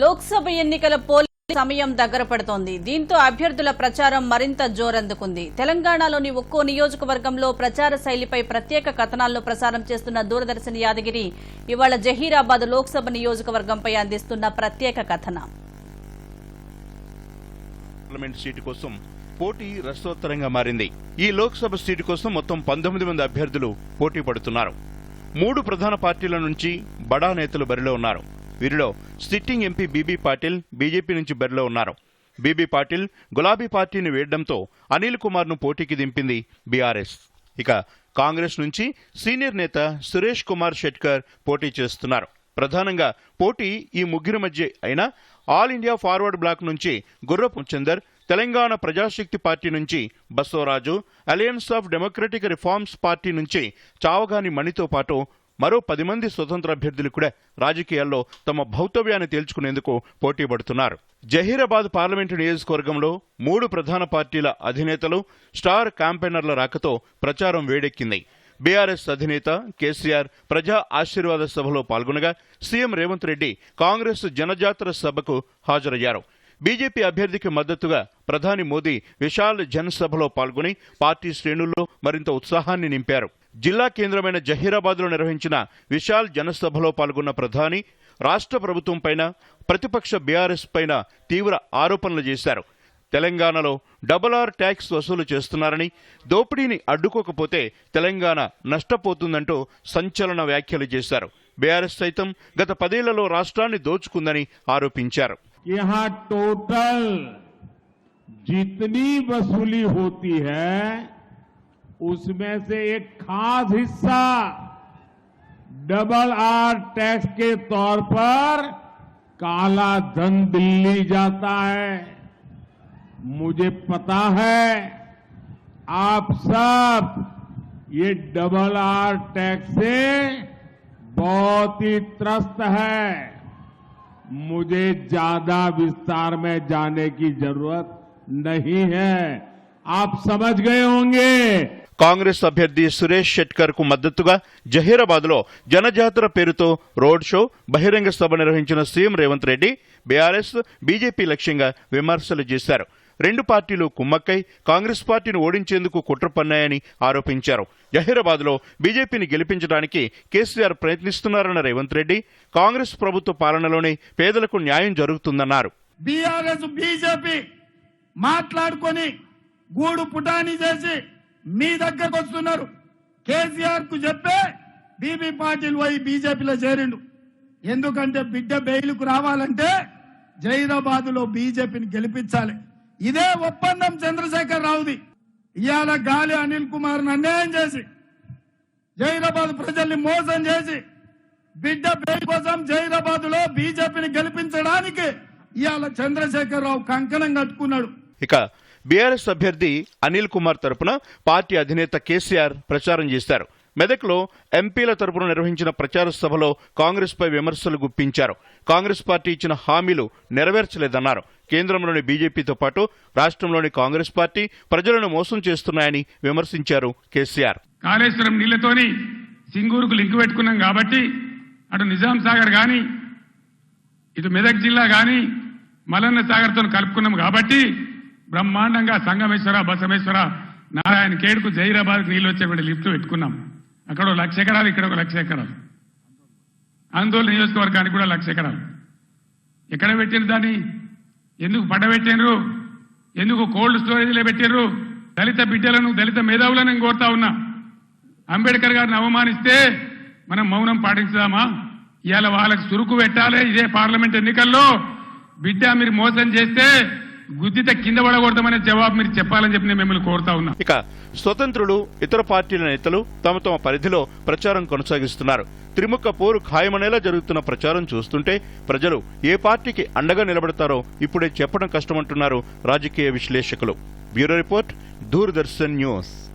లోక్సభ ఎన్నికల పోలింగ్ సమయం దగ్గర పడుతోంది. దీంతో అభ్యర్థుల ప్రచారం మరింత జోరందుకుంది. తెలంగాణలోని ఒక్కో నియోజకవర్గంలో ప్రచార శైలిపై ప్రత్యేక కథనాలను ప్రసారం చేస్తున్న దూరదర్శన్ యాదగిరి ఇవాళ జహీరాబాద్ లోక్సభ నియోజకవర్గంపై అందిస్తున్న ప్రత్యేక కథనం. పార్లమెంట్ సీటు కోసం పోటీ రసోత్తరంగా మారింది. ఈ లోక్సభ సీటు కోసం మొత్తం పంతొమ్మిది మంది అభ్యర్థులు పోటీ పడుతున్నారు. మూడు ప్రధాన పార్టీల నుంచి బడా నేతలు బరిలో ఉన్నారు. వీరిలో sitting MP B B Patil BJP నుంచి బరిలో ఉన్నారు. బీబీ పాటిల్ గులాబీ పార్టీని వేయడంతో అనిల్ కుమార్ను పోటీకి దింపింది బీఆర్ఎస్. ఇక కాంగ్రెస్ నుంచి సీనియర్ నేత సురేష్ కుమార్ షెట్కర్ పోటీ చేస్తున్నారు. ప్రధానంగా పోటీ ఈ ముగ్గురి మధ్య అయినా ఆల్ ఇండియా ఫార్వర్డ్ బ్లాక్ నుంచి గుర్రపు చందర్ తెలంగాణ ప్రజాశక్తి పార్టీ నుంచి Basavaraju alliance of democratic reforms party నుంచి చావగాని మణితో పాటు మరో పది మంది స్వతంత్ర అభ్యర్థులు కూడా రాజకీయాల్లో తమ భౌతవ్యాన్ని తేల్చుకునేందుకు పోటీ పడుతున్నారు. జహీరాబాద్ పార్లమెంటు నియోజకవర్గంలో మూడు ప్రధాన పార్టీల అధినేతలు స్టార్ క్యాంపెయినర్ల రాకతో ప్రచారం వేడెక్కింది. బీఆర్ఎస్ అధినేత కేసీఆర్ ప్రజా ఆశీర్వాద సభలో పాల్గొనగా సీఎం రేవంత్ రెడ్డి కాంగ్రెస్ జనజాతర సభకు హాజరయ్యారు. బీజేపీ అభ్యర్థికి మద్దతుగా ప్రధాని మోదీ విశాల్ జనసభలో పాల్గొని పార్టీ శ్రేణుల్లో మరింత ఉత్సాహాన్ని నింపారు. జిల్లా కేంద్రమైన జహీరాబాద్లో నిర్వహించిన విశాల్ జనసభలో పాల్గొన్న ప్రధాని రాష్ట్ర ప్రభుత్వంపైన ప్రతిపక్ష బీఆర్ఎస్ పైన తీవ్ర ఆరోపణలు చేశారు. తెలంగాణలో డబల్ ఆర్ ట్యాక్స్ వసూలు చేస్తున్నారని దోపిడీని అడ్డుకోకపోతే తెలంగాణ నష్టపోతుందంటూ సంచలన వ్యాఖ్యలు చేశారు. బీఆర్ఎస్ సైతం గత పదేళ్ళలో రాష్ట్రాన్ని దోచుకుందని ఆరోపించారు. టోటల్ హోతీ హై उसमें से एक खास हिस्सा डबल आर टैक्स के तौर पर काला धन दिल्ली जाता है। मुझे पता है आप सब ये डबल आर टैक्स से बहुत ही त्रस्त है। मुझे ज़्यादा विस्तार में जाने की ज़रूरत नहीं है। आप समझ गए होंगे కాంగ్రెస్ అభ్యర్థి సురేష్ షెట్కర్కు మద్దతుగా జహీరాబాద్లో జనజాతర పేరుతో రోడ్ షో బహిరంగ సభ నిర్వహించిన CM Revanth Reddy BRS BJP లక్ష్యంగా విమర్శలు చేశారు. రెండు పార్టీలు కుమ్మక్కై కాంగ్రెస్ పార్టీని ఓడించేందుకు కుట్ర పన్నాయని ఆరోపించారు. జహీరాబాద్లో బీజేపీని గెలిపించడానికి కేసీఆర్ ప్రయత్నిస్తున్నారన్న రేవంత్ రెడ్డి కాంగ్రెస్ ప్రభుత్వ పాలనలోనే పేదలకు న్యాయం జరుగుతుందన్నారు. బీఆర్ఎస్ బీజేపీ మాట్లాడుకొని గూడు పుటాని చేసి మీ దగ్గరకు వస్తున్నారు. కేసీఆర్కు చెప్పే బీబీ పాటిల్ పోయి బీజేపీలో చేరిండు. ఎందుకంటే బిడ్డ బెయిల్కు రావాలంటే జైరాబాద్లో బీజేపీని గెలిపించాలి. ఇదే ఒప్పందం చంద్రశేఖర్ రావుది. ఇవాళ గాలి అనిల్ కుమార్ అన్యాయం చేసి జైరాబాద్ ప్రజల్ని మోసం చేసి బిడ్డ బెయిల్ కోసం జైరాబాద్లో బీజేపీని గెలిపించడానికి ఇవాళ చంద్రశేఖర్ రావు కంకణం కట్టుకున్నాడు. ఇక బీఆర్ఎస్ అభ్యర్థి అనిల్ కుమార్ తరపున పార్టీ అధినేత కేసీఆర్ ప్రచారం చేశారు. మెదక్లో ఎంపీల తరపున నిర్వహించిన ప్రచార సభలో కాంగ్రెస్పై విమర్శలు గుప్పించారు. కాంగ్రెస్ పార్టీ ఇచ్చిన హామీలు నెరవేర్చలేదన్నారు. కేంద్రంలోని బీజేపీతో పాటు రాష్ట్రంలోని కాంగ్రెస్ పార్టీ ప్రజలను మోసం చేస్తున్నాయని విమర్శించారు కేసీఆర్. కాళేశ్వరం నీళ్ళతోని సింగూరుకు లింక్ పెట్టుకున్నాం కాబట్టి అటు నిజాం సాగర్ కానీ ఇటు మెదక్ జిల్లా కానీ మలన్న సాగర్తో కలుపుకున్నాం కాబట్టి బ్రహ్మాండంగా సంగమేశ్వర బసమేశ్వర నారాయణ కేడుకు జైరాబాద్ నీళ్ళు వచ్చేటువంటి లిఫ్ట్ పెట్టుకున్నాం. అక్కడ ఒక లక్ష ఎకరాలు ఇక్కడ ఒక లక్ష ఎకరాలు. ఆందోళన నియోజకవర్గానికి కూడా లక్ష ఎకరాలు. ఎక్కడ పెట్టిన దాన్ని? ఎందుకు పడబెట్టినరు ఎందుకు కోల్డ్ స్టోరేజ్లో పెట్టినరు దళిత బిడ్డలను దళిత మేధావులను నేను కోరుతా ఉన్నా. అంబేద్కర్ గారిని అవమానిస్తే మనం మౌనం పాటించుదామా? ఇవాళ వాళ్ళకి సురుకు పెట్టాలి ఇదే పార్లమెంట్ ఎన్నికల్లో. బిడ్డ మీరు మోసం చేస్తే గుద్దిత కింద పడకూడదామనే జవాబు మీరు చెప్పాలని చెప్పి నేను మిమ్మల్ని కోరుతా ఉన్నా. ఇక స్వతంత్రులు ఇతర పార్టీల నేతలు తమ తమ పరిధిలో ప్రచారం కొనసాగిస్తున్నారు. త్రిముఖ పోరు ఖాయమనేలా జరుగుతున్న ప్రచారం చూస్తుంటే ప్రజలు ఏ పార్టీకి అండగా నిలబడతారో ఇప్పుడే చెప్పడం కష్టమంటున్నారు రాజకీయ విశ్లేషకులు. Bureau report Doordarshan news.